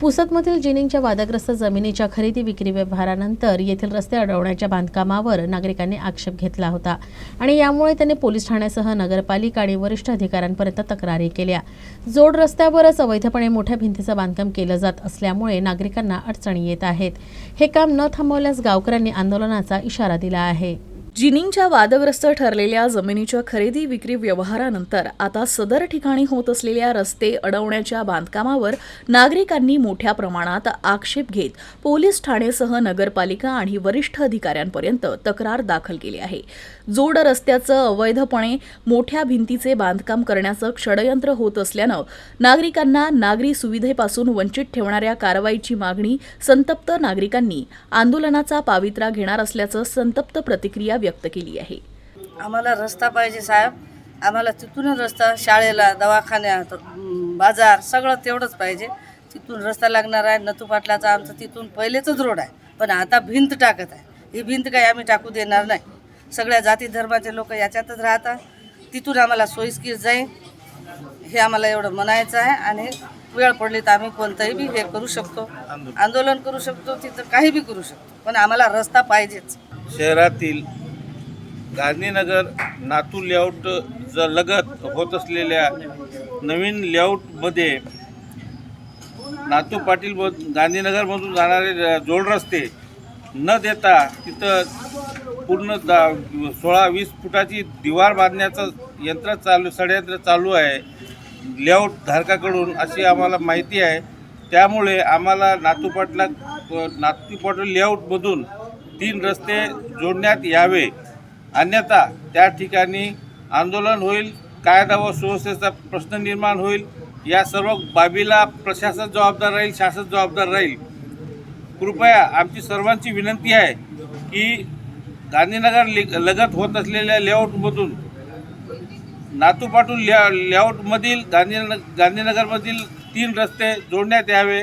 पुसदमधील जिनिंगच्या वादग्रस्त जमिनीच्या खरेदी विक्री व्यवहारानंतर येथील रस्ते अडवण्याच्या बांधकामावर नागरिकांनी आक्षेप घेतला होता आणि यामुळे त्यांनी पोलीस ठाण्यासह नगरपालिका आणि वरिष्ठ अधिकाऱ्यांपर्यंत तक्रारी केल्या. जोड रस्त्यावरच अवैधपणे मोठ्या भिंतीचं बांधकाम केलं जात असल्यामुळे नागरिकांना अडचणी येत आहेत. हे काम न थांबवल्यास गावकऱ्यांनी आंदोलनाचा इशारा दिला आहे. जिनिंगच्या वादग्रस्त ठरलेल्या जमिनीच्या खरेदी विक्री व्यवहारानंतर आता सदर ठिकाणी होत असलेल्या रस्ते अडवण्याच्या बांधकामावर नागरिकांनी मोठ्या प्रमाणात आक्षेप घेत पोलीस ठाणेसह नगरपालिका आणि वरिष्ठ अधिकाऱ्यांपर्यंत तक्रार दाखल केली आहे. जोड रस्त्याचं अवैधपणे मोठ्या भिंतीचे बांधकाम करण्याचं षडयंत्र होत असल्यानं नागरिकांना नागरी सुविधेपासून वंचित ठेवणाऱ्या कारवाईची मागणी संतप्त नागरिकांनी आंदोलनाचा पावित्रा घेणार असल्याचं संतप्त प्रतिक्रिया व्यक्त केली आहे. आम्हाला रस्ता पाहिजे साहेब. आम्हाला तिथूनच रस्ता शाळेला दवाखान्यात बाजार सगळं तेवढंच पाहिजे. तिथून रस्ता लागणार आहे. नतू पाटलाचा आमचं तिथून पहिलेच रोड आहे. पण आता भिंत टाकत आहे. ही भिंत काही आम्ही टाकू देणार नाही. सगळ्या जाती धर्माचे लोक याच्यातच राहतात. तिथून आम्हाला सोयीस्कीर जाईल. हे आम्हाला एवढं म्हणायचं आहे. आणि वेळ पडली तर आम्ही कोणतंही बी हे करू शकतो. आंदोलन करू शकतो. तिथं काही बी करू शकतो. पण आम्हाला रस्ता पाहिजेच. शहरातील गांधीनगर नातू लेआउट ज लगत होत असलेल्या नवीन लेआउटमध्ये नातू पाटील ब गांधीनगरमधून जाणारे जोड रस्ते न देता तिथं पूर्ण दा सोळा वीस फुटाची दिवार बांधण्याचं यंत्र चालू षडयंत्र चालू आहे. लेआउट धारकाकडून अशी आम्हाला माहिती आहे. त्यामुळे आम्हाला नातू पाटला नातू पाटील लेआउटमधून तीन रस्ते जोडण्यात यावे. अन्यथा त्या ठिकाणी आंदोलन होईल कायदा व सुव्यवस्थेचा प्रश्न निर्माण होईल या सर्व बाबीला प्रशासन जबाबदार राहील शासन जबाबदार राहील. कृपया आमची सर्वांची विनंती आहे की गांधीनगर लगत होत असलेल्या लेआउटमधून नातूपाटून लेआ लेआउटमधील गांधी गांधीनगरमधील तीन रस्ते जोडण्यात यावे.